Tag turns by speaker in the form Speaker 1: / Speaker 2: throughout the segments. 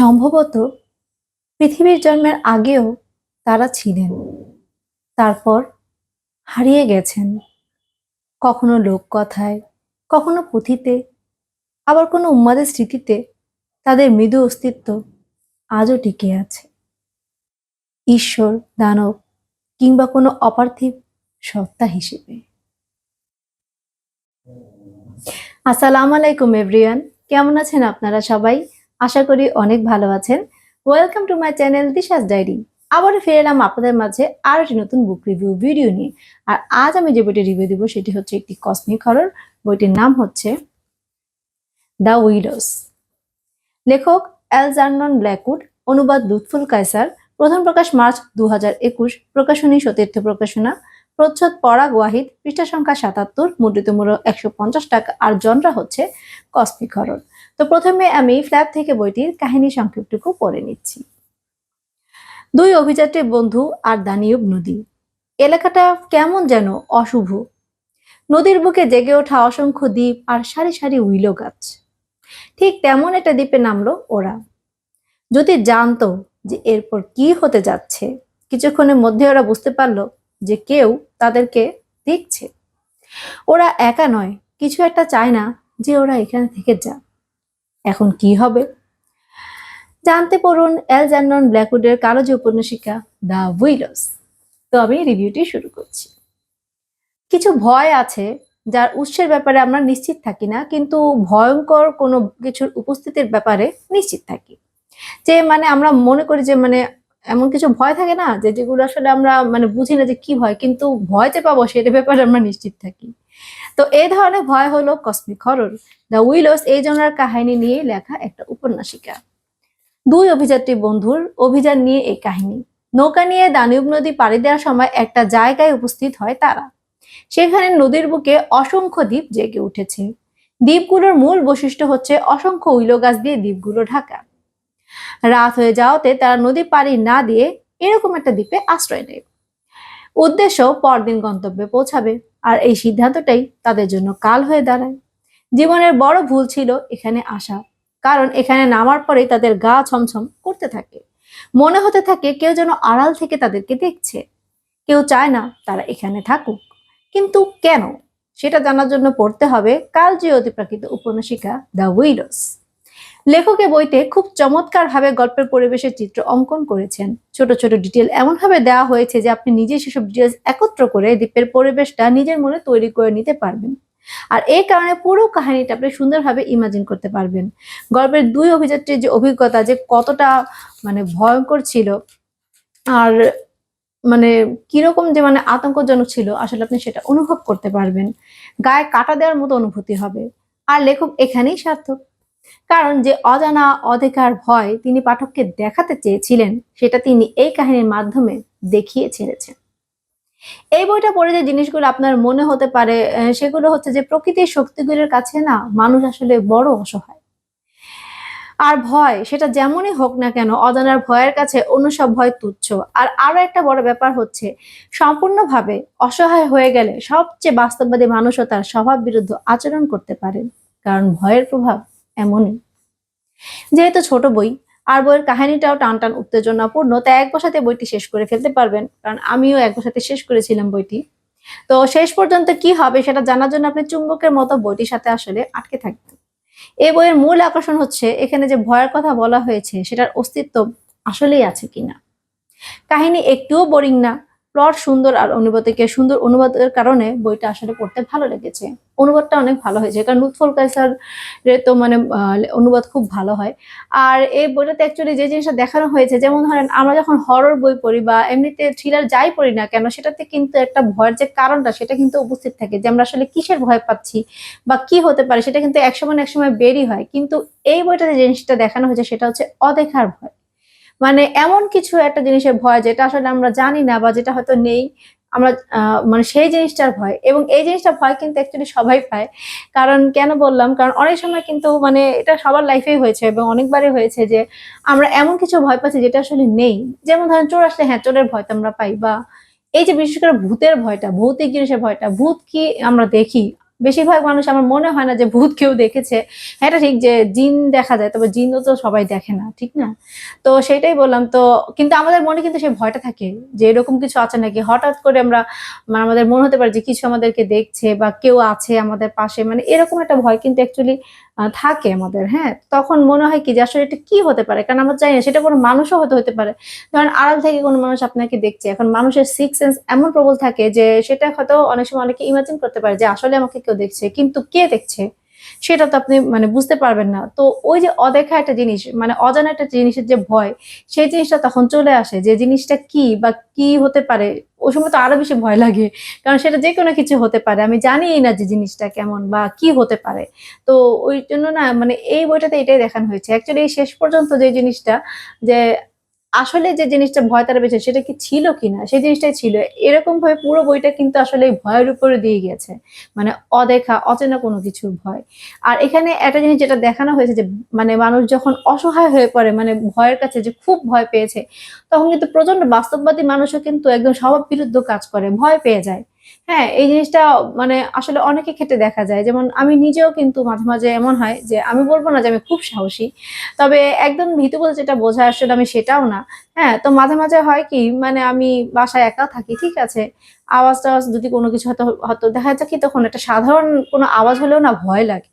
Speaker 1: সম্ভবত পৃথিবীর জন্মের আগেও তারা ছিলেন। তারপর হারিয়ে গেছেন। কখনো লোককথায়, কখনো পুঁথিতে, আবার কোনো উম্মাদের স্মৃতিতে তাদের মৃদু অস্তিত্ব আজও টিকে আছে। ঈশ্বর, দানব কিংবা কোনো অপার্থিব সত্তা হিসেবে। আসসালামু আলাইকুম, এভরিওয়ান। কেমন আছেন আপনারা সবাই? আশা করি অনেক ভালো আছেন। Welcome to my channel Disha's diary আবারও ফিরে এলাম আপনাদের মাঝে আরও একটি নতুন বুক রিভিউ ভিডিও নিয়ে। আর আজ আমি যে বইটি রিভিউ দিব সেটি হচ্ছে একটি কসমিক হরর বইটির নাম হচ্ছে দ্য উইডোস লেখক অ্যালজার্নন ব্ল্যাকউড অনুবাদ লুৎফুল কায়সার প্রথম প্রকাশ মার্চ দু হাজার একুশ, প্রকাশনী সতীর্থ প্রকাশনা, প্রচ্ছদ পরাগ ওয়াহিদ পৃষ্ঠা সংখ্যা সাতাত্তর, মুদ্রিত মূল্য একশো পঞ্চাশ টাকা। আর জনরা হচ্ছে কসমিক হরর তো প্রথমে আমি ফ্ল্যাপ থেকে বইটির কাহিনী সংক্ষেপটুকু পড়ে নিচ্ছি। দুই অভিযাত্রী বন্ধু আর দানিয়ব নদী। এলাকাটা কেমন যেন অশুভ। নদীর বুকে জেগে ওঠা অসংখ্য দ্বীপ আর সারি সারি উইলো গাছ। ঠিক তেমন একটা দ্বীপে নামলো ওরা। যদি জানতো যে এরপর কি হতে যাচ্ছে, কিছুক্ষণের মধ্যে ওরা বুঝতে পারল যে কেউ তাদেরকে দেখছে। ওরা একা নয়, কিছু একটা চায় না যে ওরা এখানে থেকে যা এখন কি হবে? জানতে পড়ুন এল অ্যালজান্নন ব্ল্যাকউডের কালো যে উপন্যাসিকা দ্য উইলস। তো আমি রিভিউটি শুরু করছি। কিছু ভয় আছে যার উৎসের ব্যাপারে আমরা নিশ্চিত থাকি না, কিন্তু ভয়ঙ্কর কোনো কিছুর উপস্থিতির ব্যাপারে নিশ্চিত থাকি। যে মানে আমরা মনে করি যে মানে এমন কিছু ভয় থাকে না যে যেগুলো আসলে আমরা মানে বুঝি না যে কি ভয়, কিন্তু ভয় যে পাবো সেটার ব্যাপারে আমরা নিশ্চিত থাকি। তো এই ধরনের ভয় হলো কসমিক হরর দ্য উইলোস এই জনের কাহিনী নিয়ে লেখা একটা উপন্যাসিকা। দুই অভিযাত্রী বন্ধুর অভিযান নিয়ে এই কাহিনী। নৌকা নিয়ে দানিউব নদী পাড়ি দেওয়ার সময় একটা জায়গায় উপস্থিত হয় তারা। সেখানে নদীর বুকে অসংখ্য দ্বীপ জেগে উঠেছে। দ্বীপগুলোর মূল বৈশিষ্ট্য হচ্ছে অসংখ্য উইলো গাছ দিয়ে দ্বীপগুলো ঢাকা। রাত হয়ে যাওয়াতে তারা নদী পাড়ি না দিয়ে এরকম একটা দ্বীপে আশ্রয় নেয়। উদ্দেশ্য পরদিন গন্তব্যে পৌঁছাবে। আর এই সিদ্ধান্তটাই তাদের জন্য কাল হয়ে দাঁড়ায়। জীবনের বড় ভুল ছিল এখানে আসা, কারণ এখানে নামার পরেই তাদের গা ছমছম করতে থাকে। মনে হতে থাকে কেউ যেন আড়াল থেকে তাদেরকে দেখছে। কেউ চায় না তারা এখানে থাকুক। কিন্তু কেন? সেটা জানার জন্য পড়তে হবে কাল যে অতিপ্রাকৃত উপন্যাসিকা দ্য উইডোস লেখকে বইতে খুব চমৎকারভাবে গল্পের পরিবেশের চিত্র অঙ্কন করেছেন। ছোট ছোট ডিটেল এমনভাবে দেওয়া হয়েছে যে আপনি নিজে সেসব ডিটেলস একত্র করে দ্বীপের পরিবেশটা নিজের মনে তৈরি করে নিতে পারবেন। আর এই কারণে পুরো কাহিনীটা আপনি সুন্দরভাবে ইমাজিন করতে পারবেন। গল্পের দুই অভিযাত্রীর যে অভিজ্ঞতা যে কতটা মানে ভয়ঙ্কর ছিল, আর মানে কীরকম যে মানে আতঙ্কজনক ছিল, আসলে আপনি সেটা অনুভব করতে পারবেন। গায়ে কাটা দেওয়ার মতো অনুভূতি হবে। আর লেখক এখানেই সার্থক। কারণ যে অজানা অধিকার ভয় তিনি পাঠককে দেখাতে চেয়েছিলেন, সেটা তিনি এই কাহিনীর মাধ্যমে দেখিয়ে ছেড়েছেন। এই বইটা পড়ে যে জিনিসগুলো আপনার মনে হতে পারে সেগুলো হচ্ছে যে প্রকৃতির শক্তিগুলোর কাছে না মানুষ আসলে বড় অসহায়। আর ভয়, সেটা যেমনই হোক না কেন, অজানার ভয়ের কাছে অন্য সব ভয় তুচ্ছ। আর আরও একটা বড় ব্যাপার হচ্ছে, সম্পূর্ণভাবে অসহায় হয়ে গেলে সবচেয়ে বাস্তববাদী মানুষও তার স্বভাব বিরুদ্ধ আচরণ করতে পারেন। কারণ ভয়ের প্রভাব এমনই। যেহেতু ছোট বই, আর বইয়ের কাহিনীটাও টান টান উত্তেজনাপূর্ণ, তাই এক বসাতে বইটি শেষ করে ফেলতে পারবেন, কারণ আমিও এক বসাতে শেষ করেছিলাম বইটি। তো শেষ পর্যন্ত কি হবে সেটা জানার জন্য আপনি চুম্বকের মতো বইটির সাথে আসলে আটকে থাকবেন। এই বইয়ের মূল আকর্ষণ হচ্ছে এখানে যে ভয়ের কথা বলা হয়েছে, সেটার অস্তিত্ব আসলেই আছে কিনা। কাহিনী একটুও বোরিং না প্লট সুন্দর আর অনুবাদকে সুন্দর অনুবাদের কারণে বইটা আসলে পড়তে ভালো লেগেছে। অনুবাদটা অনেক ভালো হয়েছে। কারণ লুৎফুল কাইসার তো মানে অনুবাদ খুব ভালো হয়। আর এই বইটাতে অ্যাকচুয়ালি যে জিনিসটা দেখানো হয়েছে, যেমন ধরেন আমরা যখন হরর বই পড়ি বা এমনিতে থ্রিলার যাই পড়ি না কেন, সেটাতে কিন্তু একটা ভয়ের যে কারণটা, সেটা কিন্তু উপস্থিত থাকে যে আমরা আসলে কিসের ভয় পাচ্ছি বা কি হতে পারে, সেটা কিন্তু একসময় একসময় বেরই হয়। কিন্তু এই বইটাতে যে জিনিসটা দেখানো হয়েছে, সেটা হচ্ছে অদেখার ভয়। মানে এমন কিছু একটা জিনিসের ভয় যেটা আসলে আমরা জানি না বা যেটা হয়তো নেই। আমরা মানে সেই জিনিসটার ভয় এবং এই জিনিসটা ভয় কিন্তু অ্যাকচুয়ালি সবাই পায়। কারণ কেন বললাম? কারণ অনেক সময় কিন্তু মানে এটা সবার লাইফেই হয়েছে এবং অনেকবারই হয়েছে যে আমরা এমন কিছু ভয় পাচ্ছি যেটা আসলে নেই। যেমন ধরেন চোর আসলে হ্যাঁ চোরের ভয় তো আমরা পাই বা এই যে বিশেষ করে ভূতের ভয়টা, ভৌতিক জিনিসের ভয়টা, ভূত কি আমরা দেখি? বেশিরভাগ মানুষ আমার মনে হয় না যে ভূত কেউ দেখেছে। হ্যাঁ এটা ঠিক যে জিন দেখা যায়, তবে জিনও তো সবাই দেখে না, ঠিক না? তো সেটাই বললাম, তো কিন্তু আমাদের মনে কিন্তু সেই ভয়টা থাকে যে এরকম কিছু আছে নাকি? হঠাৎ করে আমরা মানে আমাদের মনে হতে পারে যে কিছু আমাদেরকে দেখছে বা কেউ আছে আমাদের পাশে মানে এরকম একটা ভয়। কিন্তু অ্যাকচুয়ালি থাকে আমাদের হ্যাঁ? তখন মনে হয় কি যে আসলে এটা কি হতে পারে? কারণ আমরা চাই না, সেটা কোনো মানুষও হতে হতে পারে। ধরেন আড়াল থেকে কোনো মানুষ আপনাকে দেখছে, এখন মানুষের সিক্স সেন্স এমন প্রবল থাকে যে সেটা হয়তো অনেক সময় অনেকে ইমাজিন করতে পারে যে আসলে আমাকে কেউ দেখছে, কিন্তু কে দেখছে? সেটা তো আপনি মানে বুঝতে পারবেন না। তো ওই যে অদেখা একটা জিনিস মানে অজানা একটা জিনিসের যে ভয়, সেই জিনিসটা তখন চলে আসে যে জিনিসটা কি বা কি হতে পারে। ওই সময় তো আরও বেশি ভয় লাগে, কারণ সেটা যে কোনো কিছু হতে পারে। আমি জানি না যে জিনিসটা কেমন বা কি হতে পারে। তো ওই জন্য না মানে এই বইটাতে এটাই দেখানো হয়েছে। অ্যাকচুয়ালি শেষ পর্যন্ত যে জিনিসটা, যে আসলে যে জিনিসটা ভয় তারা পেয়েছে, সেটা কি ছিল কিনা? সেই জিনিসটাই ছিল। এরকম ভাবে পুরো বইটা কিন্তু আসলে ভয়ের উপরে দিয়ে গেছে মানে অদেখা, অচেনা কোনো কিছুর ভয়। আর এখানে একটা জিনিস যেটা দেখানো হয়েছে যে মানে মানুষ যখন অসহায় হয়ে পড়ে মানে ভয়ের কাছে যে খুব ভয় পেয়েছে, তখন কিন্তু প্রচণ্ড বাস্তববাদী মানুষও কিন্তু একদম স্বভাব বিরুদ্ধ কাজ করে, ভয় পেয়ে যায়। হ্যাঁ এই জিনিসটা মানে আসলে অনেকের ক্ষেত্রে দেখা যায়। যেমন আমি নিজেও কিন্তু মাঝে মাঝে এমন হয় যে আমি বলব না যে আমি খুব সাহসী, তবে একদম ভীতু বলতে যেটা বোঝায় আসলে আমি সেটাও না। হ্যাঁ তো মাঝে মাঝে হয় কি মানে আমি বাসায় একা থাকি, ঠিক আছে? আওয়াজ টাওয়াজ যদি কোনো কিছু হয়তো হয়তো দেখা যাচ্ছে কি তখন একটা সাধারণ কোনো আওয়াজ হলেও না ভয় লাগে।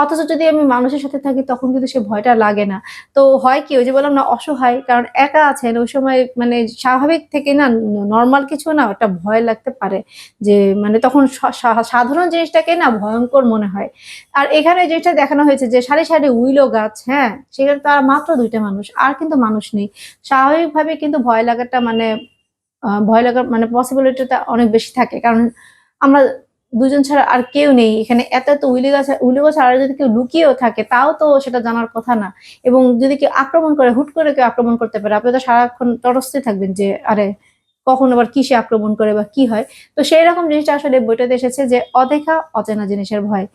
Speaker 1: অথচ যদি আমি মানুষের সাথে থাকি, তখন কিন্তু সে ভয়টা লাগে না। তো হয় কি, ওই যে বললাম না, অসহায়, কারণ একা আছেন, ওই সময় মানে স্বাভাবিক থেকে না নর্মাল কিছু না, একটা ভয় লাগতে পারে। যে মানে তখন সাধারণ জিনিসটাকে না ভয়ঙ্কর মনে হয়। আর এখানে যেটা দেখানো হয়েছে যে সারি সারি উইলো গাছ হ্যাঁ সেখানে তারা মাত্র দুইটা মানুষ, আর কিন্তু মানুষ নেই। স্বাভাবিকভাবে কিন্তু ভয় লাগাটা মানে ভয় লাগার মানে পসিবিলিটিটা অনেক বেশি থাকে। কারণ আমরা দুজন ছাড়া আর কেউ নেই। এখানে এত এত উইলি গাছ উইলি গাছ আর যদি কেউ লুকিয়েও থাকে, তাও তো সেটা জানার কথা না। এবং যদি কেউ আক্রমণ করে, হুট করে কেউ আক্রমণ করতে পারে, আপনি তো সারাক্ষণ তটস্থই থাকবেন যে, আরে, কখন আবার কিসে আক্রমণ করে বা কি হয়? তো সেই রকম জিনিসটা আসলে বইটাতে এসেছে যে, অদেখা অচেনা জিনিসের ভয়।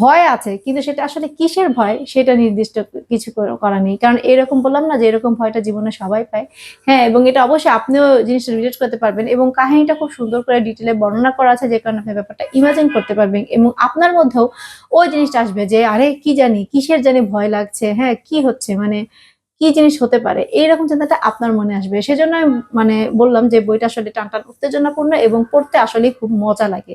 Speaker 1: ভয় আছে, কিন্তু সেটা আসলে কিসের ভয় সেটা নির্দিষ্ট কিছু করা নেই। কারণ এরকম বললাম না যে এরকম ভয়টা জীবনে সবাই পায়। হ্যাঁ এবং এটা অবশ্যই আপনিও জিনিসটা রিলেট করতে পারবেন এবং কাহিনীটা খুব সুন্দর করে ডিটেলে বর্ণনা করা আছে যে কারণে আপনি ব্যাপারটা ইমাজিন করতে পারবেন এবং আপনার মধ্যেও ওই জিনিসটা আসবে যে, আরে কি জানি, কিসের জানি ভয় লাগছে হ্যাঁ কি হচ্ছে মানে কি জিনিস হতে পারে? এইরকম চিন্তাটা আপনার মনে আসবে। সেজন্য মানে বললাম যে বইটা আসলে টান টান উত্তেজনাপূর্ণ এবং পড়তে আসলে খুব মজা লাগে।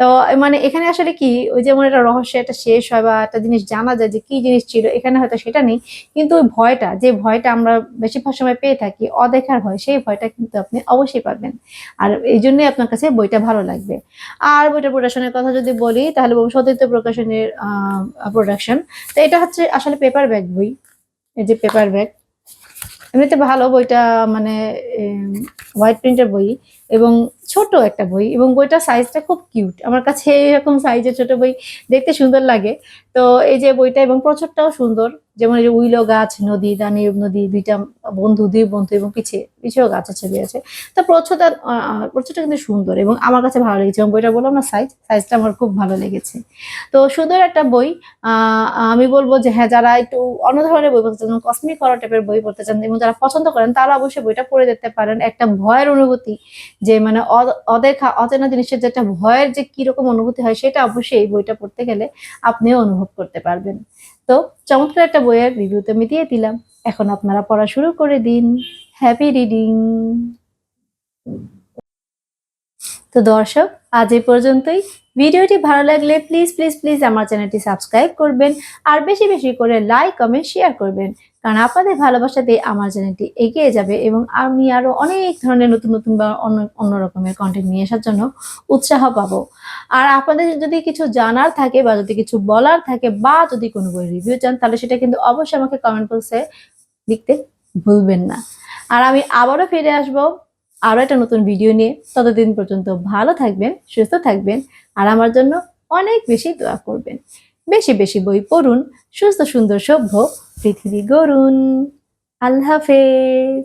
Speaker 1: তো মানে এখানে আসলে কি, ওই যেমন একটা রহস্য একটা শেষ হয় বা একটা জিনিস জানা যায় যে কি জিনিস ছিল, এখানে হয়তো সেটা নেই। কিন্তু ওই ভয়টা, যে ভয়টা আমরা বেশিরভাগ সময় পেয়ে থাকি, অদেখার ভয়, সেই ভয়টা কিন্তু আপনি অবশ্যই পাবেন। আর এই জন্যই আপনার কাছে বইটা ভালো লাগবে। আর বইটা প্রোডাকশনের কথা যদি বলি, তাহলে সতীর্থ প্রকাশনের প্রোডাকশন তো এটা হচ্ছে আসলে পেপার ব্যাগ বই। এই যে পেপার ব্যাগ এমনিতে ভালো বইটা মানে হোয়াইট প্রিন্টের বই এবং ছোট একটা বই এবং বইটার সাইজটা খুব কিউট আমার কাছে এরকম সাইজের ছোট বই দেখতে সুন্দর লাগে। তো এই যে বইটা এবং প্রচুরটাও সুন্দর। যেমন এই যে উইলো গাছ, নদী, দানিব নদী দুইটা বন্ধু, দুই বন্ধু এবং পিছিয়ে পিছিয়েও গাছের ছবি আছে। তো প্রচুরটা প্রচুরটা কিন্তু সুন্দর এবং আমার কাছে ভালো লেগেছে এবং বইটা বললাম না সাইজ সাইজটা আমার খুব ভালো লেগেছে। তো সুন্দর একটা বই আমি বলব যে হ্যাঁ যারা একটু অন্য ধরনের বই পড়তে চান কসমিক হরর টাইপের বই পড়তে চান এবং যারা পছন্দ করেন, তারা অবশ্যই বইটা পড়ে দেখতে পারেন। একটা ভয়ের অনুভূতি, যে মানে অদেখা, অচেনা জিনিসের যে একটা ভয়ের যে কীরকম অনুভূতি হয়, সেটা অবশ্যই এই বইটা পড়তে গেলে আপনিও অনুভব করতে পারবেন। তো চমৎকার একটা বইয়ের রিভিউ তো আমি দিয়ে দিলাম। এখন আপনারা পড়া শুরু করে দিন। হ্যাপি রিডিং তো দর্শক, আজ এই পর্যন্তই। ভিডিওটি ভালো লাগলে প্লিজ প্লিজ প্লিজ আমার চ্যানেলটি সাবস্ক্রাইব করবেন আর বেশি বেশি করে লাইক কমেন্ট শেয়ার করবেন। কারণ আপনাদের ভালোবাসাতে আমার চ্যানেলটি এগিয়ে যাবে এবং আমি আরও অনেক ধরনের নতুন নতুন বা অন্য অন্য রকমের কন্টেন্ট নিয়ে আসার জন্য উৎসাহ পাবো। আর আপনাদের যদি কিছু জানার থাকে বা যদি কিছু বলার থাকে বা যদি কোনো বই রিভিউ চান, তাহলে সেটা কিন্তু অবশ্যই আমাকে কমেন্ট বক্সে লিখতে ভুলবেন না। আর আমি আবারও ফিরে আসব আরও একটা নতুন ভিডিও নিয়ে ততদিন পর্যন্ত ভালো থাকবেন, সুস্থ থাকবেন আর আমার জন্য অনেক বেশি দোয়া করবেন। বেশি বেশি বই পড়ুন, সুস্থ সুন্দর সভ্য পৃথিবী গড়ুন। আল্লাহ হাফেজ।